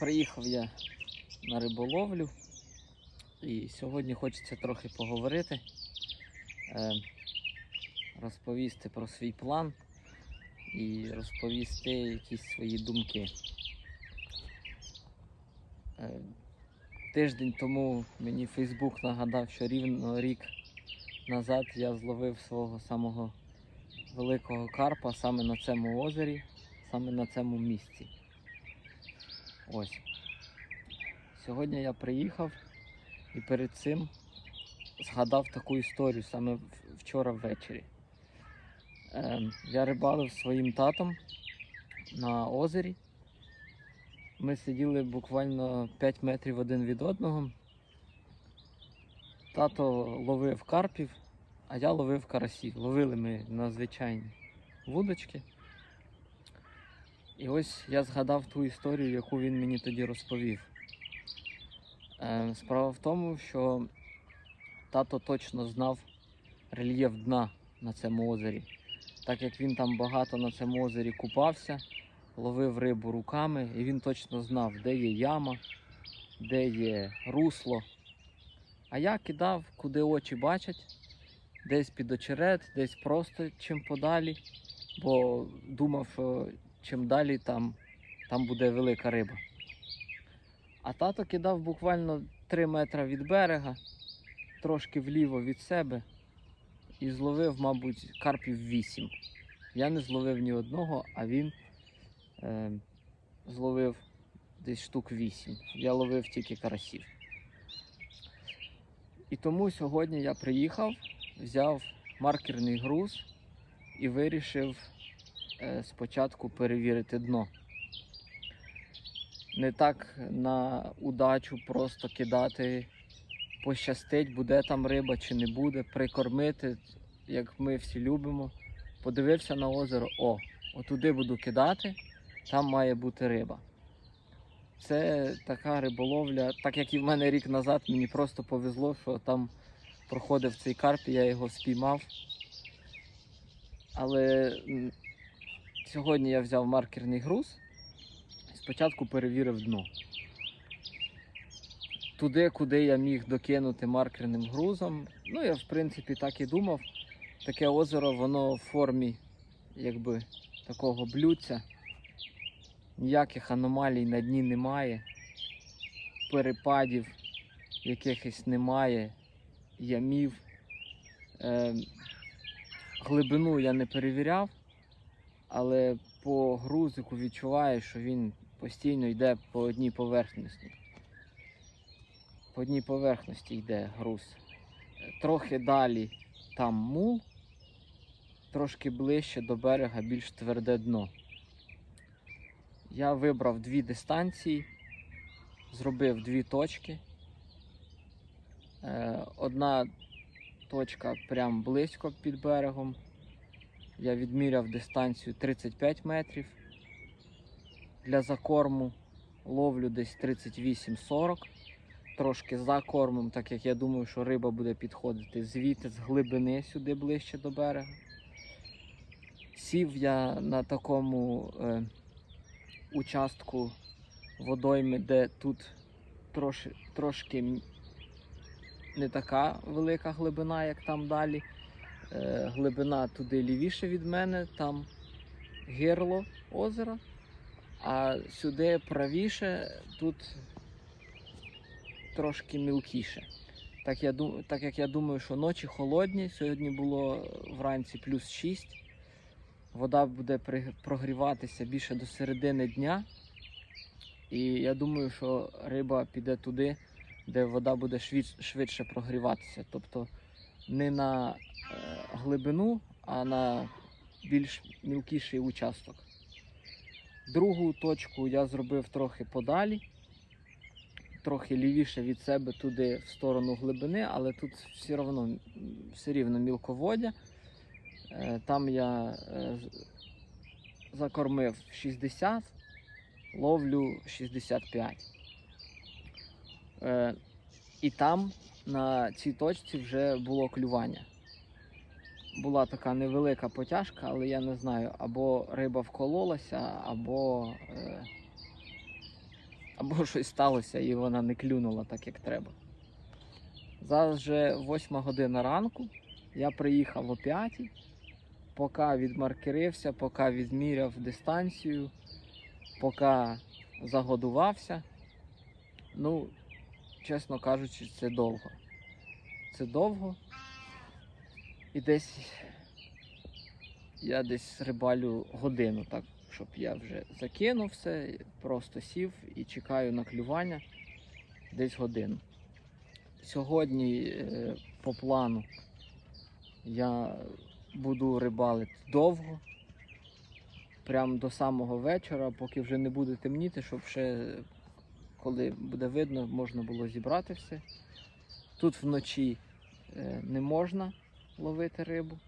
Приїхав я на риболовлю і сьогодні хочеться трохи поговорити, е, розповісти про свій план і розповісти якісь свої думки. Е, Тиждень тому мені Фейсбук нагадав, що рівно рік назад я зловив свого самого великого карпа саме на цьому озері, саме на цьому місці. Ось. Сьогодні я приїхав і перед цим згадав таку історію саме вчора ввечері. Ем, я рибалив своїм татом на озері. Ми сиділи буквально 5 метрів один від одного. Тато ловив карпів, а я ловив карасів. Ловили ми на звичайні вудочки. І ось я згадав ту історію, яку він мені тоді розповів. Е, Справа в тому, що тато точно знав рельєф дна на цьому озері. Так як він там багато на цьому озері купався, ловив рибу руками, і він точно знав, де є яма, де є русло. А я кидав, куди очі бачать, десь під очерет, десь просто чим подалі, бо думав, що чим далі там, там буде велика риба. А тато кидав буквально 3 метри від берега, трошки вліво від себе, і зловив, мабуть, карпів 8. Я не зловив ні одного, а він е, зловив десь штук 8. Я ловив тільки карасів. І тому сьогодні я приїхав, взяв маркерний груз і вирішив спочатку перевірити дно. Не так на удачу просто кидати, пощастить, буде там риба чи не буде, прикормити, як ми всі любимо. Подивився на озеро, о, отуди буду кидати, там має бути риба. Це така риболовля, так як і в мене рік назад, мені просто повезло, що там проходив цей карп, я його спіймав. Але сьогодні я взяв маркерний груз і спочатку перевірив дно. Туди, куди я міг докинути маркерним грузом. Ну, я в принципі так і думав. Таке озеро, воно в формі якби такого блюдця. Ніяких аномалій на дні немає. Перепадів якихось немає, ямів. Е, глибину я не перевіряв, але по грузику відчуваю, що він постійно йде по одній поверхності. По одній поверхності йде груз. Трохи далі там мул, трошки ближче до берега більш тверде дно. Я вибрав дві дистанції, зробив дві точки. Е, Одна точка прям близько під берегом. Я відміряв дистанцію 35 метрів. Для закорму ловлю десь 38-40. Трошки за кормом, так як я думаю, що риба буде підходити звідти з глибини сюди ближче до берега. Сів я на такому е, участку водойми, де тут трошки, трошки не така велика глибина, як там далі. Е, глибина туди лівіше від мене, там гирло озера, а сюди правіше, тут трошки мілкіше. Так, я, так як я думаю, що ночі холодні, сьогодні було вранці плюс 6. Вода буде прогріватися більше до середини дня. І я думаю, що риба піде туди, де вода буде швид- швидше прогріватися. Тобто не на е, глибину, а на більш мілкіший участок. Другу точку я зробив трохи подалі, трохи лівіше від себе туди в сторону глибини, але тут все рівно, все рівно мілководдя. Е, Там я е, закормив 60, ловлю 65. Е, І там на цій точці вже було клювання. Була така невелика потяжка, але я не знаю, або риба вкололася, або, е, або щось сталося і вона не клюнула так, як треба. Зараз вже 8 година ранку. Я приїхав о 5, поки відмаркерився, поки відміряв дистанцію, поки загодувався. Ну, чесно кажучи, це довго. Це довго. І десь я десь рибалю годину, так, щоб я вже закинув все, просто сів і чекаю на клювання десь годину. Сьогодні е, по плану я буду рибалити довго, прямо до самого вечора, поки вже не буде темніти, щоб ще коли буде видно, можна було зібрати все. Тут вночі е, не можна ловити рибу,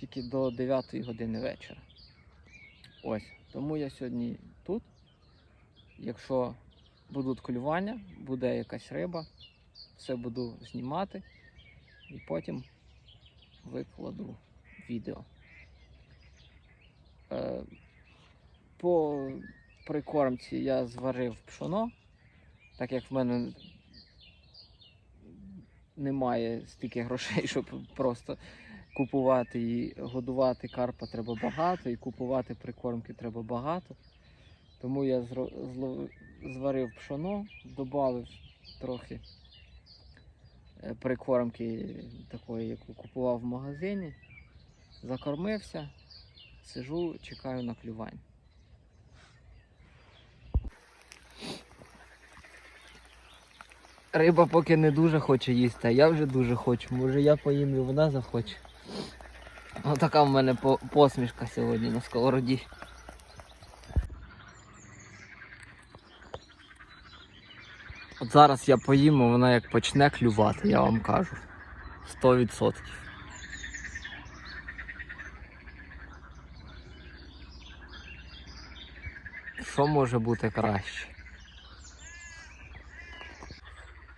тільки до 9 години вечора. Ось, тому я сьогодні тут. Якщо будуть клювання, буде якась риба, все буду знімати і потім викладу відео. Е, По прикормці я зварив пшоно, так як в мене немає стільки грошей, щоб просто купувати і годувати карпа треба багато, і купувати прикормки треба багато. Тому я зварив пшоно, додав трохи е, прикормки такої, яку купував в магазині, закормився, сижу, чекаю на клювань. Риба поки не дуже хоче їсти, а я вже дуже хочу. Може я поїм і вона захоче. Отака в мене посмішка сьогодні на сковороді. От зараз я поїм, і вона як почне клювати, я вам кажу. 100%. Що може бути краще?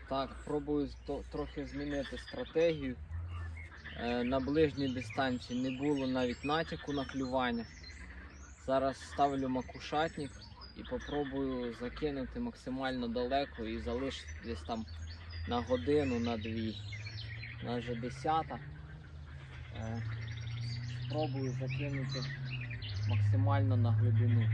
Так, пробую трохи змінити стратегію. Е, на ближній дистанції не було навіть натяку на клювання. Зараз ставлю макушатник і попробую закинути максимально далеко і залишити десь там на годину, на дві. У вже 10. Е, спробую закинути максимально на глибину.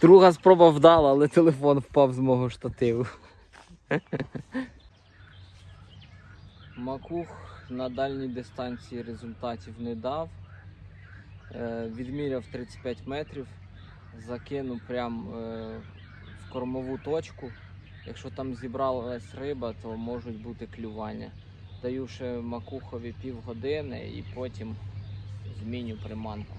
Друга спроба вдала, але телефон впав з мого штативу. Макух на дальній дистанції результатів не дав. Е, Відміряв 35 метрів, закинув прямо е, в кормову точку. Якщо там зібралась риба, то можуть бути клювання. Даю ще макухові півгодини і потім зміню приманку.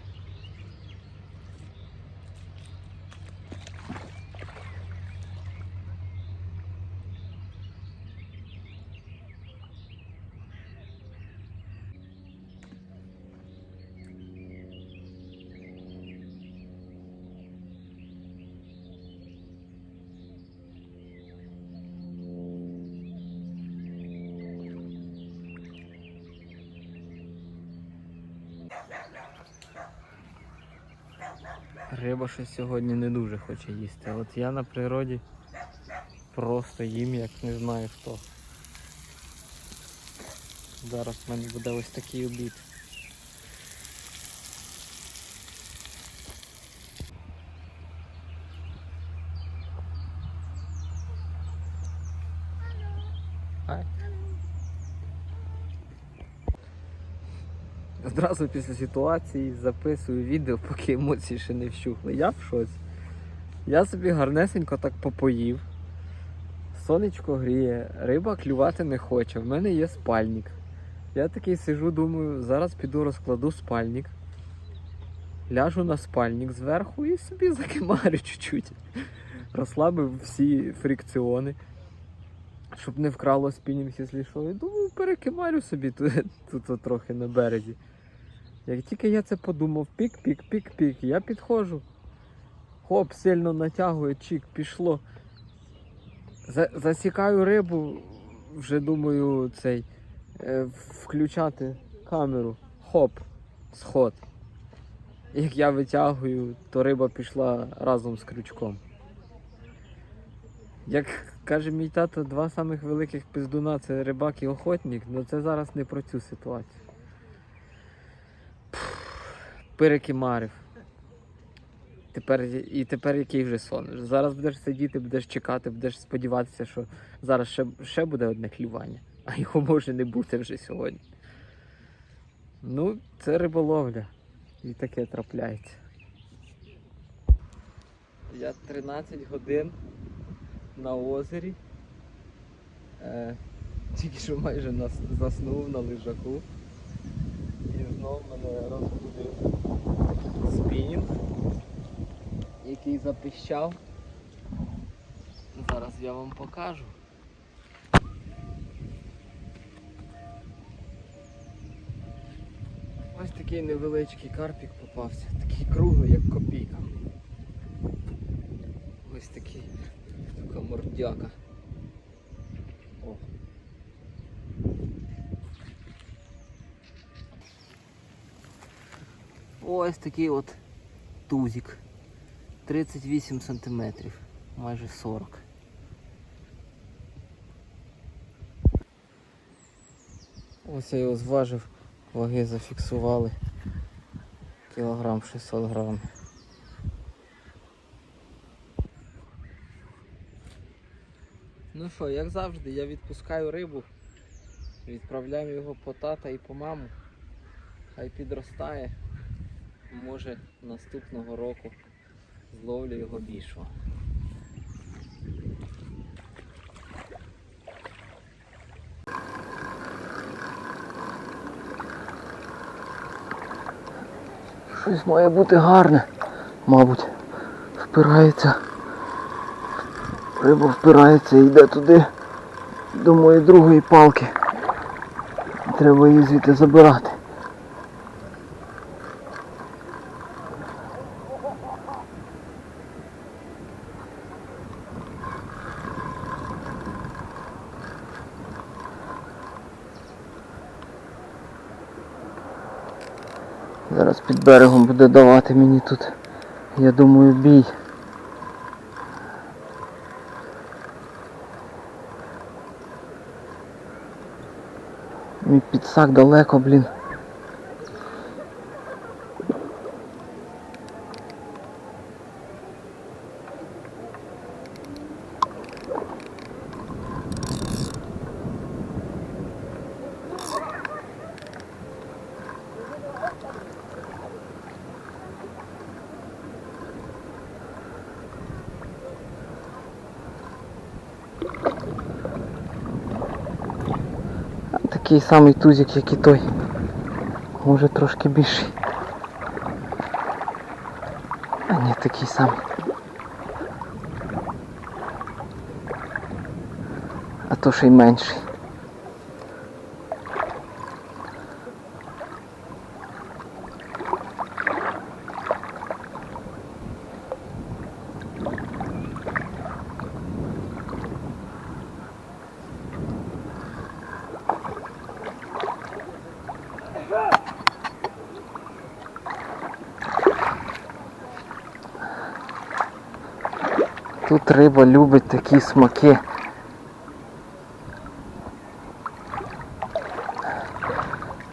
Риба щось сьогодні не дуже хоче їсти. От я на природі просто їм як не знаю хто. Зараз в мене буде ось такий обід. Ай. Одразу після ситуації записую відео, поки емоції ще не вщухли. Я в шоці. Я собі гарнесенько так попоїв. Сонечко гріє, риба клювати не хоче. В мене є спальник. Я такий сижу, думаю, зараз піду розкладу спальник. Ляжу на спальник зверху і собі закимарю чуть-чуть. Розслабив всі фрикціони. Щоб не вкрало спінінг, якщо що. І думаю, перекимарю собі тут, тут трохи на березі. Як тільки я це подумав, пік-пік-пік-пік, я підходжу. Хоп, сильно натягує, чік, пішло. За, засікаю рибу, вже думаю, цей е, включати камеру. Хоп, сход. Як я витягую, то риба пішла разом з крючком. Як каже мій тато, два самих великих пиздуна це рибак і охотник, але це зараз не про цю ситуацію. Перекимарив. Тепер, і тепер який вже сон? Зараз будеш сидіти, будеш чекати, будеш сподіватися, що зараз ще, ще буде одне клювання, а його може не бути вже сьогодні. Ну, це риболовля. І таке трапляється. Я 13 годин на озері. Е, тільки що майже нас, заснув на лежаку. І знов мене розбудив спінінг, який запищав. Зараз я вам покажу. Ось такий невеличкий карпік попався, такий круглий, як копійка. Ось такий, така мордяка. О. Ось такий от тузик. 38 сантиметрів, майже 40. Ось я його зважив, ваги зафіксували. Кілограм 600 грам. Ну що, як завжди, я відпускаю рибу, відправляю його по тата і по маму. Хай підростає. Може наступного року зловлю його більшого. Щось має бути гарне, мабуть. Впирається. Риба впирається і йде туди до моєї другої палки. Треба її звідти забирати. Зараз під берегом буде давати мені тут, я думаю, бій. Мій підсак далеко, блін. Такий самий тузик, як і той. Може трошки більший. А ні, такий самий. А то ще й менший. Тут риба любить такі смаки.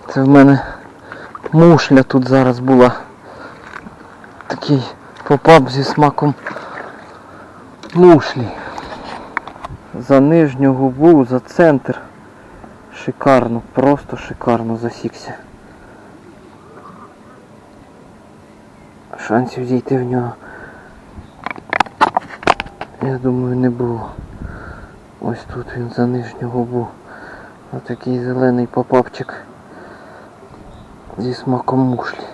Це в мене мушля тут зараз була. Такий попап зі смаком мушлі. За нижню губу, за центр. Шикарно, просто шикарно засікся. Шансів дійти в нього. Я думаю, не було. Ось тут він за нижню губу. Отакий зелений попапчик зі смаком мушлі.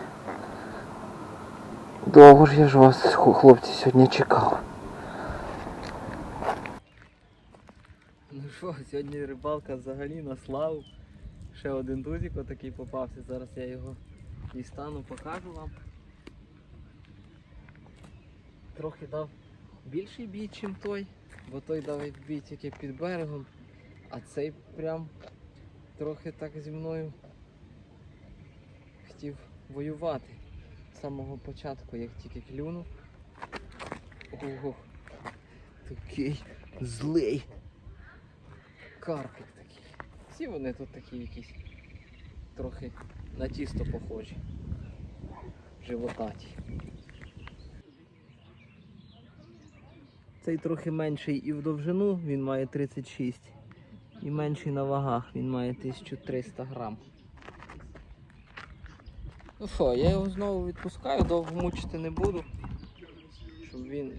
Довго ж я ж вас, хлопці, сьогодні чекав. Ну Фу, сьогодні рибалка взагалі на славу. Ще один тузик отакий попався. Зараз я його дістану, покажу вам. Трохи дав більший бій, ніж той, бо той дав бій тільки під берегом, а цей прям трохи так зі мною хотів воювати. З самого початку, як тільки клюнув. Ого, такий злий. Карпик такий. Всі вони тут такі якісь трохи на тісто похожі. Животаті. Цей трохи менший і в довжину, він має 36. І менший на вагах, він має 1300 грам. Ну що, я його знову відпускаю, довго мучити не буду, щоб він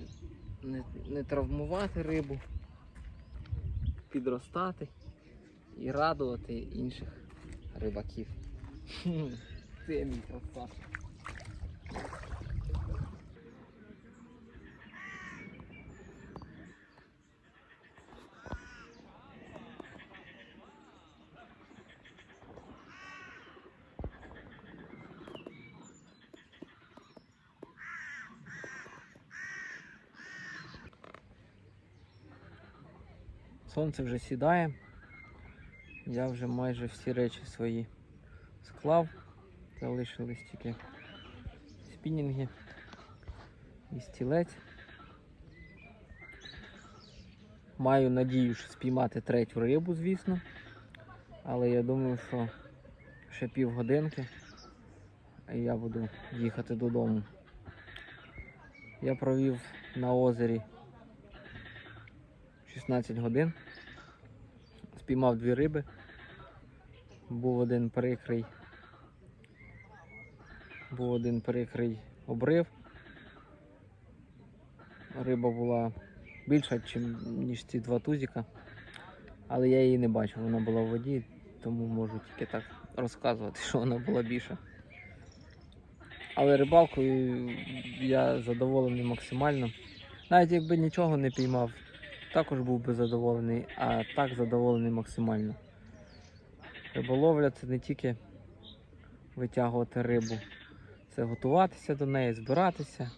не, не травмувати рибу, підростати і радувати інших рибаків. Це мій красавчик. Сонце вже сідає. Я вже майже всі речі свої склав. Залишились тільки спінінги і стілець. Маю надію, що спіймати третю рибу, звісно. Але я думаю, що ще півгодинки і я буду їхати додому. Я провів на озері 16 годин. Спіймав дві риби. Був один перекрий. Був один перекрий обрив. Риба була більша, ніж ці два тузіка. Але я її не бачив, вона була в воді, тому можу тільки так розказувати, що вона була більша. Але рибалкою я задоволений максимально. Навіть якби нічого не піймав, також був би задоволений, а так задоволений максимально. Риболовля це не тільки витягувати рибу, це готуватися до неї, збиратися,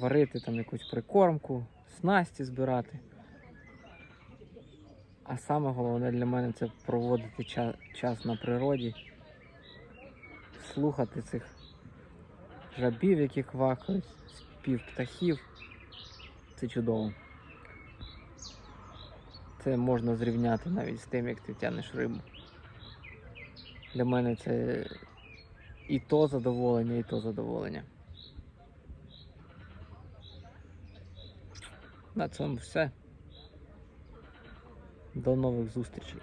варити там якусь прикормку, снасті збирати. А саме головне для мене це проводити ча- час на природі, слухати цих жабів, які квакають, спів птахів. Це чудово. Це можна зрівняти навіть з тим, як ти тянеш рибу. Для мене це і то задоволення, і то задоволення. На цьому все. До нових зустрічей.